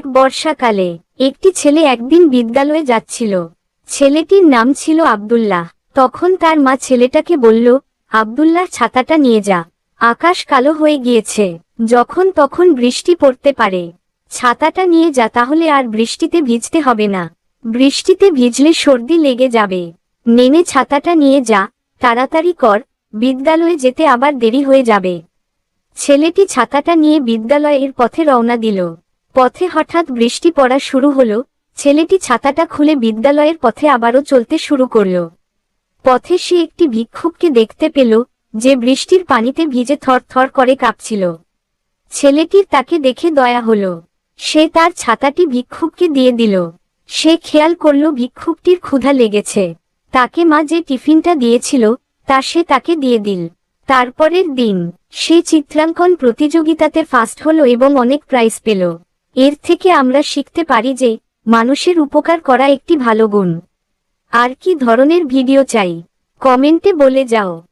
এক বর্ষাকালে, একটি ছেলে একদিন বিদ্যালয়ে যাচ্ছিল। ছেলেটির নাম ছিল আব্দুল্লাহ। তখন তার মা ছেলেটাকে বলল, আব্দুল্লাহ, ছাতাটা নিয়ে যা। আকাশ কালো হয়ে গিয়েছে। যখন তখন বৃষ্টি পড়তে পারে। ছাতাটা নিয়ে যা, তাহলে আর বৃষ্টিতে ভিজতে হবে না। বৃষ্টিতে ভিজলে সর্দি লেগে যাবে। নেনে ছাতাটা নিয়ে যা, তাড়াতাড়ি কর, বিদ্যালয়ে যেতে আবার দেরি হয়ে যাবে। ছেলেটি ছাতাটা নিয়ে বিদ্যালয়ের পথে রওনা দিল। পথে হঠাৎ বৃষ্টি পড়া শুরু হলো, ছেলেটি ছাতাটা খুলে বিদ্যালয়ের পথে আবারও চলতে শুরু করল। পথে সে একটি ভিক্ষুককে দেখতে পেল, যে বৃষ্টির পানিতে ভিজে থরথর করে কাঁপছিল। ছেলেটির তাকে দেখে দয়া হল। সে তার ছাতাটি ভিক্ষুককে দিয়ে দিল। সে খেয়াল করল ভিক্ষুকটির ক্ষুধা লেগেছে। তাকে মা যে টিফিনটা দিয়েছিল, তা সে তাকে দিয়ে দিল। তারপরের দিন, সে চিত্রাঙ্কন প্রতিযোগিতাতে ফার্স্ট হলো এবং অনেক প্রাইজ পেল। এর থেকে আমরা শিখতে পারি যে, মানুষের উপকার করা একটি ভালো গুণ। আর কি ধরনের ভিডিও চাই? কমেন্টে বলে যাও।